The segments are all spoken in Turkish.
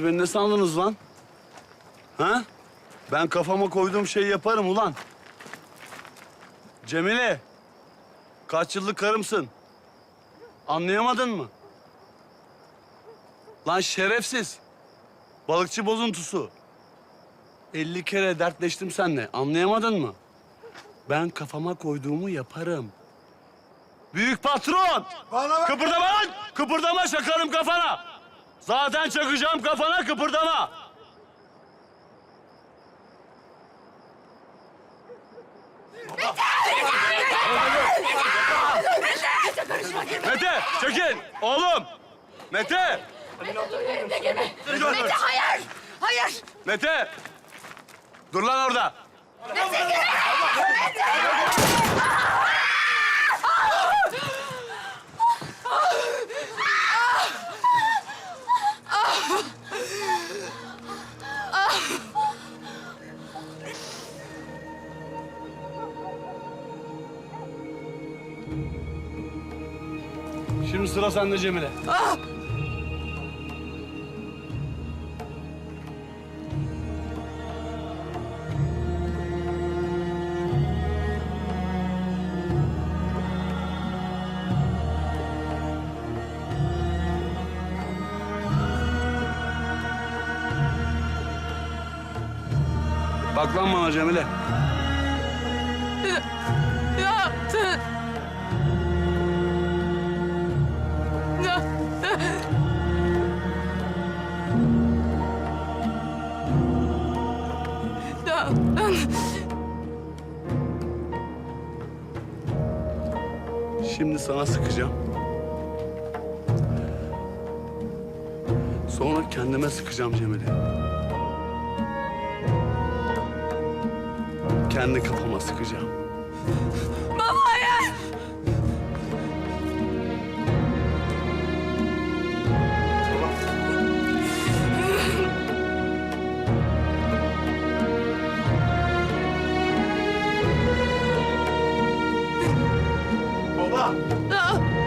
Siz beni ne sandınız lan? Ha? Ben kafama koyduğum şeyi yaparım ulan. Cemile. Kaç yıllık karımsın? Anlayamadın mı? Lan şerefsiz. Balıkçı bozuntusu. 50 kere dertleştim seninle. Anlayamadın mı? Ben kafama koyduğumu yaparım. Büyük patron! Bana bak. Kıpırdama lan! Kıpırdama çakarım kafana! Zaten çakacağım kafana kıpırdama! Mete çekil oğlum. Mete. Mete hayır! Hayır! Mete. Dur lan orada. Şimdi sıra sende Cemile. Bak lan bana Cemile. Şimdi sana sıkacağım. Sonra kendime sıkacağım Cemile. Kendi kafama sıkacağım. Baba hayır!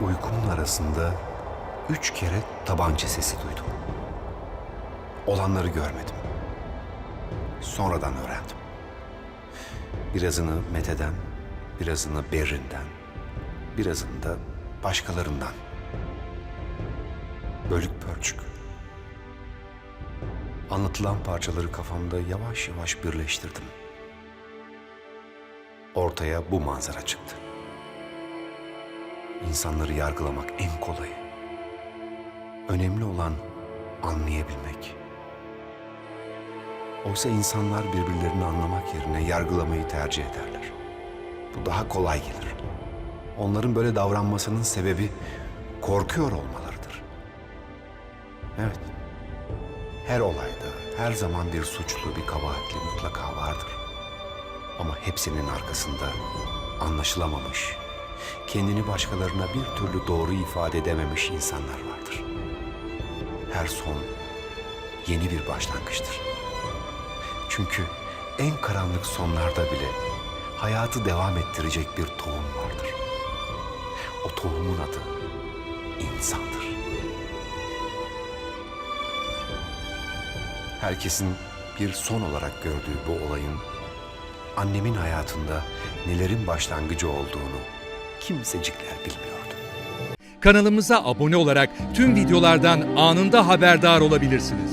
Uykumun arasında üç kere tabanca sesi duydum. Olanları görmedim. Sonradan öğrendim. Birazını Mete'den, birazını Berrin'den, birazını da başkalarından. Bölük pörçük. Anlatılan parçaları kafamda yavaş yavaş birleştirdim. Ortaya bu manzara çıktı. İnsanları yargılamak en kolayı. Önemli olan anlayabilmek. Oysa insanlar birbirlerini anlamak yerine yargılamayı tercih ederler. Bu daha kolay gelir. Onların böyle davranmasının sebebi korkuyor olmalarıdır. Evet. Her olayda her zaman bir suçlu, bir kabahatli mutlaka vardır. Ama hepsinin arkasında anlaşılamamış, kendini başkalarına bir türlü doğru ifade edememiş insanlar vardır. Her son yeni bir başlangıçtır. Çünkü en karanlık sonlarda bile hayatı devam ettirecek bir tohum vardır. O tohumun adı insandır. Herkesin bir son olarak gördüğü bu olayın annemin hayatında nelerin başlangıcı olduğunu kimsecikler bilmiyordu. Kanalımıza abone olarak tüm videolardan anında haberdar olabilirsiniz.